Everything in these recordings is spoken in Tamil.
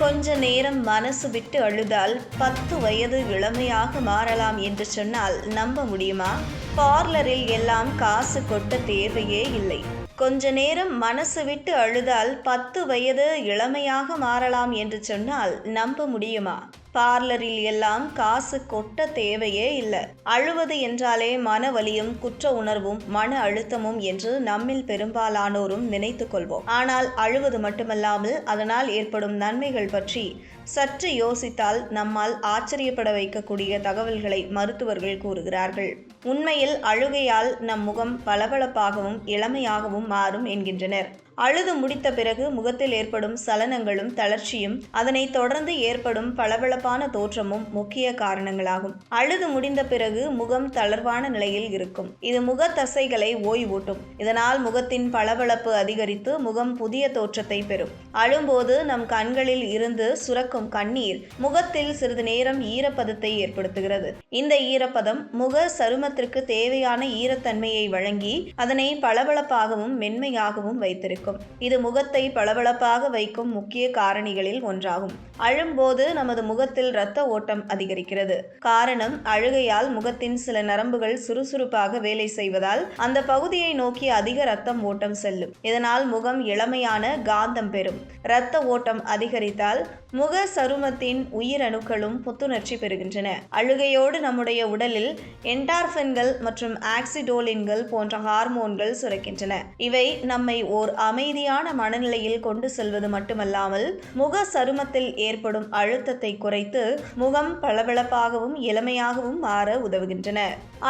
கொஞ்ச நேரம் மனசு விட்டு அழுதால் பத்து வயது இளமையாக மாறலாம் என்று சொன்னால் நம்ப முடியுமா? பார்லரில் எல்லாம் காசு கொட்ட தேவையே இல்லை. கொஞ்ச நேரம் மனசு விட்டு அழுதால் பத்து வயது இளமையாக மாறலாம் என்று சொன்னால் நம்ப முடியுமா? பார்லரில் எல்லாம் காசு கொட்ட தேவையே இல்லை. அழுவது என்றாலே மன வலியும் குற்ற உணர்வும் மன அழுத்தமும் என்று நம்மில் பெரும்பாலானோரும் நினைத்து கொள்வோம். ஆனால் அழுவது மட்டுமல்லாமல் அதனால் ஏற்படும் நன்மைகள் பற்றி சற்று யோசித்தால் நம்மால் ஆச்சரியப்பட வைக்கக்கூடிய தகவல்களை மருத்துவர்கள் கூறுகிறார்கள். உண்மையில் அழுகையால் நம் முகம் பளபளப்பாகவும் இளமையாகவும் மாறும் என்கின்றனர். அழுது முடித்த பிறகு முகத்தில் ஏற்படும் சலனங்களும் தளர்ச்சியும் அதனைத் தொடர்ந்து ஏற்படும் பளபளப்பான தோற்றமும் முக்கிய காரணங்களாகும். அழுது முடிந்த பிறகு முகம் தளர்வான நிலையில் இருக்கும். இது முக தசைகளை ஓய்வூட்டும். இதனால் முகத்தின் பளபளப்பு அதிகரித்து முகம் புதிய தோற்றத்தை பெறும். அழும்போது நம் கண்களில் இருந்து சுரக்கும் கண்ணீர் முகத்தில் சிறிது நேரம் ஈரப்பதத்தை ஏற்படுத்துகிறது. இந்த ஈரப்பதம் முக சருமத்திற்கு தேவையான ஈரத்தன்மையை வழங்கி அதனை பளபளப்பாகவும் மென்மையாகவும் வைத்திருக்கும். இது முகத்தை பளபளப்பாக வைக்கும் முக்கிய காரணிகளில் ஒன்றாகும். அழும்போது நமது முகத்தில் இரத்த ஓட்டம் அதிகரிக்கிறது. காரணம் அழுகையால் முகத்தின் சில நரம்புகள் சுறுசுறுப்பாக வேலை செய்வதால் அந்த பகுதியை நோக்கி அதிக ரத்தம் ஓட்டம் செல்லும். இதனால் முகம் இளமையான காந்தம் பெறும். இரத்த ஓட்டம் அதிகரித்தால் முக சருமத்தின் உயிரணுக்களும் புத்துணர்ச்சி பெறுகின்றன. அழுகையோடு நம்முடைய உடலில் என்டார்ஃபின்கள் மற்றும் ஆக்சிடோலின்கள் போன்ற ஹார்மோன்கள் சுரக்கின்றன. இவை நம்மை ஓர் அமைதியான மனநிலையில் கொண்டு செல்வது மட்டுமல்லாமல் முக சருமத்தில் ஏற்படும் அழுத்தத்தை குறைத்து முகம் பளபளப்பாகவும் இளமையாகவும் மாற உதவுகின்றன.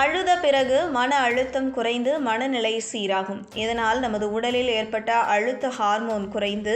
அழுத பிறகு மன அழுத்தம் குறைந்து மனநிலை சீராகும். இதனால் நமது உடலில் ஏற்பட்ட அழுத்த ஹார்மோன் குறைந்து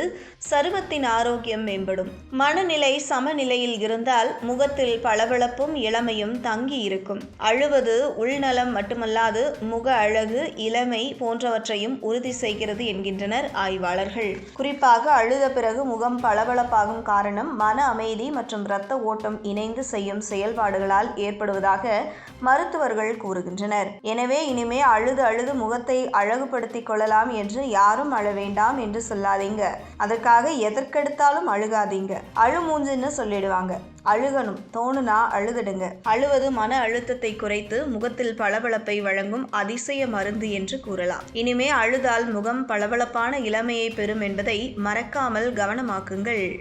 சருமத்தின் ஆரோக்கியம் மேம்படும். மனநிலை சமநிலையில் இருந்தால் முகத்தில் பளபளப்பும் இளமையும் தங்கி இருக்கும். அழுவது உள்நலம் மட்டுமல்லாது முக அழகு இளமை போன்றவற்றையும் உறுதி செய்கிறது என்கின்றன. என்கின்றனர் ஆய்வாளர்கள். குறிப்பாக அழுத பிறகு முகம் பளபளப்பாகும் காரணம் மன அமைதி மற்றும் இரத்த ஓட்டம் இணைந்து செய்யும் செயல்பாடுகளால் ஏற்படுவதாக மருத்துவர்கள் கூறுகின்றனர். எனவே இனிமே அழுது அழுது முகத்தை அழகுபடுத்திக் கொள்ளலாம் என்று யாரும் அழ வேண்டாம் என்று சொல்லாதீங்க. அதற்காக எதற்கெடுத்தாலும் அழுகாதீங்க. அழுமூஞ்சுன்னு சொல்லிடுவாங்க. அழுகணும். தோணுனா அழுதுடுங்க. அழுவது மன அழுத்தத்தை குறைத்து முகத்தில் பளபளப்பை வழங்கும் அதிசய மருந்து என்று கூறலாம். இனிமே அழுதால் முகம் பளபளப்பான இளமையை பெறும் என்பதை மறக்காமல் கவனமாக்குங்கள்.